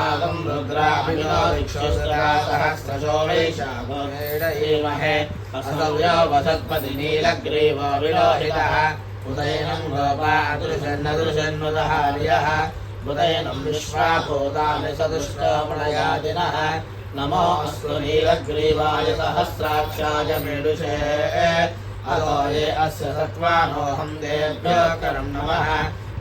भागं रुद्राभिनोदिक्षुस्रासहस्रशो वैशाखोमेडयेमहे असव्यो वसत्पति नीलग्रीवो विलोहितः। उदयनं गोपा अदृशन्नदृशन्नुदहार्यः उदयनं विश्वाभूतानि सदुष्टमणयादिनः नमो अस्तु नीलग्रीवाय सहस्राक्षाय मेडुषे अतो ये अस्य सत्त्वानोऽहं देभ्यो करं नमः।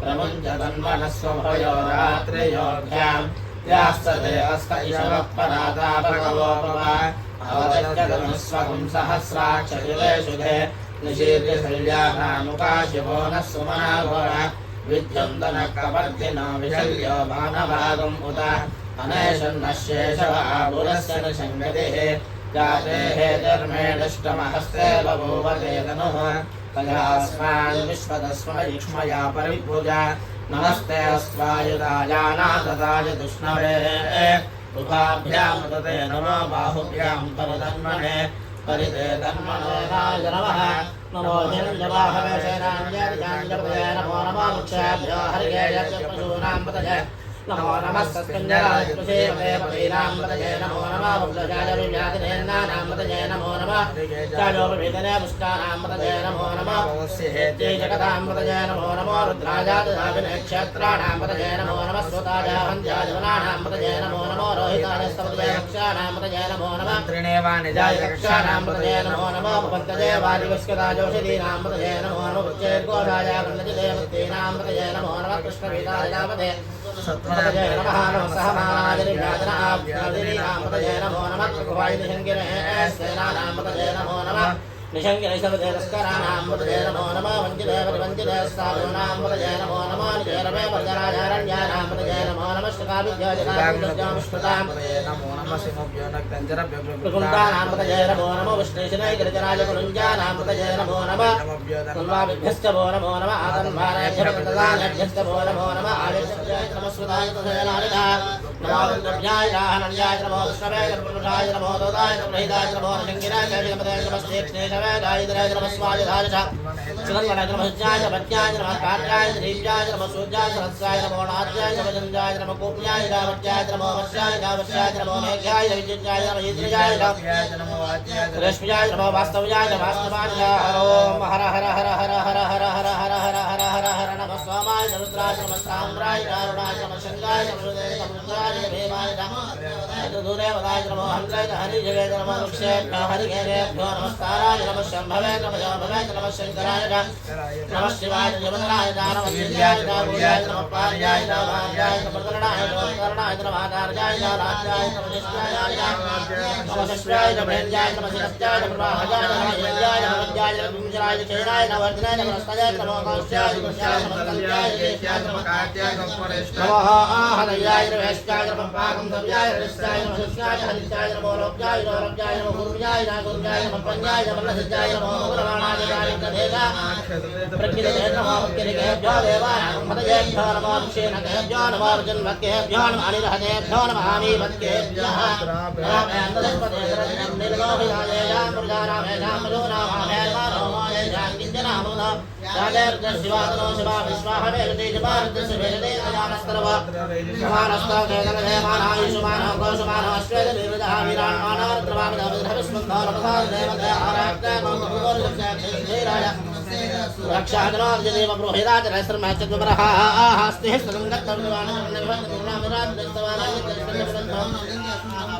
प्रमुञ्चतन्मनस्वभयो रात्रियोभ्याम् यास्तदेस्तैरवत्परातापकवोपवावदच्चदनुस्वगुं सहस्राक्षयुलेषुधे निशीर्यशल्यानामुका शिवो नः सुमनाघोर विद्युन्दनः कवर्धिनो विशल्यो मानभागम् उत अनेशन्नशेषवापुरस्य न सङ्गतिः जातेः धर्मेणष्टमहस्ते बभूवते तनुः तदास्मान् विश्वतस्वैक्ष्मया परिभुज नमस्ते अस्वायुदायानाददाय दुष्णवे उभाभ्यामृतते नमो बाहुभ्याम् परधन्मणे परिते धन्मनोराय नमः। नमो हिरञ्जवाहवेशेनाञ्जपदे नमो नमो वृक्षाभ्यो हरिगेयस्य पशूनां पतये। नमो नमस्कञ्जरायुषेवदेवदीनामृतये नमो नमः बुद्धजाजविव्याधिनेन्नानामृतये नमो नमः जालोपवेदने पुष्टानामृतये नमो नमः हेत्ये जगदामृतये नमो नमो रुद्राजातदाविने क्षेत्राणामृतये नमो नमः स्वताजाहन्त्याजवनानामृतये नमो नमो रोहिताजस्तवदये रक्षाणामृतये नमो नमः त्रिणेवानिजाय रक्षाणामृतये नमो नमो भवन्तजे वादिवस्कदाजोषधीनामृतये नमो नमो वृक्षेर्गोधाया वृन्दजिदेवतीनामृतये नमो नमः कृष्णवीताजावदे सत्र रामपतये नमः नो सहमादिर्व्याजनाभ्यादिरि रामपतये नमो नमः कृपायिनिशङ्किने सेनानामपतये नमो नमः निशङ्किनिशपदेनस्करानामपतये नमो नमः वञ्चिदेवरिवञ्चिदेस्तादूनामपतये नमो नमः निजरमे वर्गराजारण्यानामपतये नमो नमः श्रुताभिज्ञाजनाभिज्ञामिष्कृतामपतये नमो नमः सिंहभ्यो नक्तञ्जरभ्योकुण्डानामपतये नमो नमो विष्णेशने गिरिजराजकुलुञ्जानामपतये नमो नमः सर्वाभिभ्यश्च भो नमो नमः आतन्भाराभ्यस्तदानभ्यश्च भो नमो नमः आदिश्च नमस्कृताय तथैलानिधा नमो विन्द्रभ्याय राहनन्याय नमो विष्णवे कर्मपुरुषाय नमो दोदाय नमहिताय नमो शङ्किराय जगपदे नमस्तेक्ष्णेशवे गायिद्राय नमस्वायुधाय च सुगन्धनाय नमस्याय पत्याय नमः कार्याय दीप्याय नमः सूर्याय सहस्राय नमो नाट्याय नमः चन्द्राय नमः कोप्याय गावत्याय नमो वश्याय गावस्याय नमो मेघ्याय विद्युत्याय नमः इन्द्रियाय नमः रश्मियाय नमो वास्तव्याय वास्तवाय ओम हर हर हर हर हर हर हर हर हर हर हर हर नमः स्वामाय रुद्राय नमः साम्राय अरुणाय नमः शङ्गाय नमः रुद्राय भीमाय नमः दूरेवदाय नमो हन्त्राय हरि जगय नमः वृक्षेभ्यो हरिकेभ्यो नमस्काराय नमः शम्भवे नमः शम्भवे नमः शङ्कराय नमः शिवाय जगन्नाय नमः विद्याय नमः नमः पार्याय नमः आर्याय नमः करणाय नमः करणाय नमः आचार्याय नमः राज्याय नमः निष्ठाय नमः शिष्याय नमः हेन्द्याय नमः शिरस्याय नमः महाजाय नमः यज्ञाय नमः राजाय विंजराय चैराय नवर्धनाय नमस्तय नमोकास्याय नमस्याय नमस्तल्प्याय जयस्याय नमकात्याय नमपरेष्टाय नमः आहनयाय नमस्याय नमपाकं दव्याय नमस्याय नमस्याय हरिस्याय नमो लोक्याय नमोलोक्याय नमो गुरुव्याय नागुरुव्याय नमपन्याय नमलसज्याय नमो गुरवाणाय नारिकदेगा प्रकृतिजय नमो मुक्तिरिकहेभ्यो देवाय नमदयेभ्यो नमो अभिषेनकेभ्यो नमो अर्जुनभक्तेभ्यो नमो अनिरहतेभ्यो नमो आमीभक्तेभ्यः रामेन्द्रस्पते नीलगोभिधानेयां मृगारामेषां मधूनामामेन शालेर्घ शिवादनो शिवा विश्वाह वेलते जपार्घ वेलते अजानस्तरवा समानस्ता जगदहे मानायुषु मानः कोशु मानः अश्वेत देवदः वीरान् मानः त्रवामिद अभिधविस्मन्धो रपसाद देवते आराक्ता कौतुकोर जक्षेराय रक्षादनार्जदेव ब्रोहिराज रहस्रमहचद्वरः आहास्तिः सदङ्गत्तवनिवानः निर्वहनपूर्णामिराज दस्तवानाय दर्शनप्रन्धो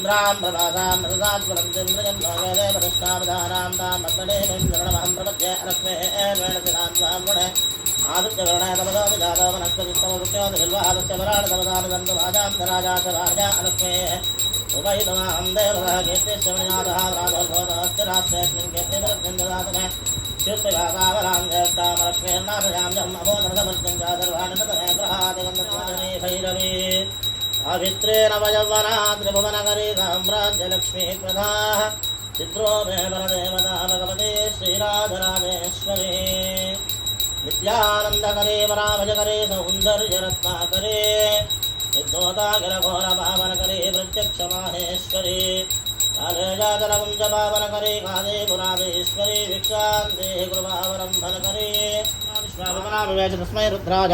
इन्द्रां प्रभासां रसात्मनं चन्द्रजं लोकदे परिष्ठापधारां तां मत्तडे नैन्द्रणमहं प्रपद्ये रस्मे वेणसिनां स्वाङ्गुणे आदित्यवर्णे तपदो विजातो वनस्पतिस्तमवृक्षो दिल्वादस्य वराणतपदानुदन्तभाजां धराजा च भार्या रस्मे उपयुतमाहं देवतः कीर्तिस्य मणिनाथः जम् अबोधरसमर्जं च भैरवी सावित्रेण वयवना त्रिभुवनकरी साम्राज्यलक्ष्मी प्रदाः चित्रो मे वरदेवता भगवते श्रीराधराजेश्वरी नित्यानन्दकरे वराभजकरे सौन्दर्यरत्नाकरे सिद्धोतागिरघोरपावनकरे प्रत्यक्षमाहेश्वरी काले जातलकुञ्ज पावनकरे काले पुरादेश्वरी भिक्षान्ते कृपावलम्बनकरे विश्वापनाविवेच तस्मै रुद्राज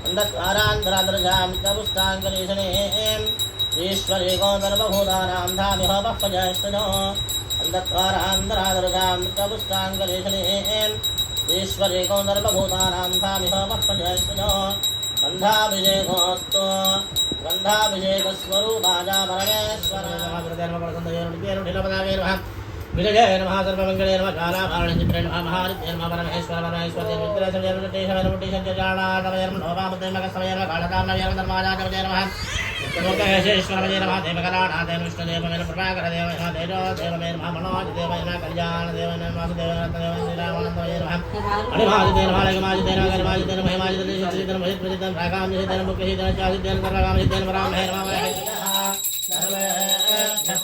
धामिहोपह्वजश्रियो गन्धद्वारान्तरादर्शां च पुष्टाङ्करेशने ईश्वरेको सर्वभूतानां धामिहोपह्वजश्रियो गन्धद्वारान्तरादर्शां च पुष्टाङ्करेशने ईश्वरेको सर्वभूतानां धामिहोपह्वजश्रियो गन्धाभिषेकोऽस्तु गन्धाभिषेकस्वरूपाजा परमेश्वर विजय नमः सर्वमङ्गले नमः कालाभारणचित्रे नमः महारित्ये नमः परमेश्वर परमेश्वरे मित्रेश्वरे मुट्टेश्वरे मुट्टेश्वरे नमः लोपामुद्रेमकसमये नमः कालकामनये नमः धर्माजातमये नमः लोकेशेश्वरमये नमः देवकलानाथे विष्णुदेवमे नमः प्रभाकरदेव नमः तेजोदेवमे नमः मनोजदेवमे नमः कल्याणदेवमे नमः वासुदेवरत्नदेवमे श्रीरामानन्दमये नमः अणिमाजिते नमः लघुमाजिते नमः गरिमाजिते नमः हिमाजिते शुद्धिते नमः हितप्रजिते नमः प्राकामजिते नमः मुख्यजिते नमः चाजिते नमः सर्वकामजिते नमः रामहे नमः वैहितः सर्वेभ्यः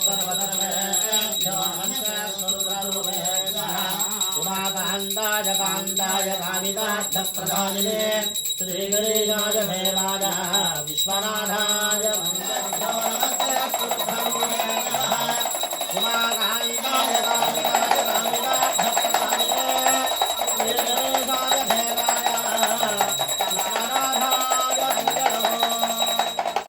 कान्ताय कामितार्थप्रदायिने श्रीगणेशाय भेलाय विश्वनाथाय मङ्गलम्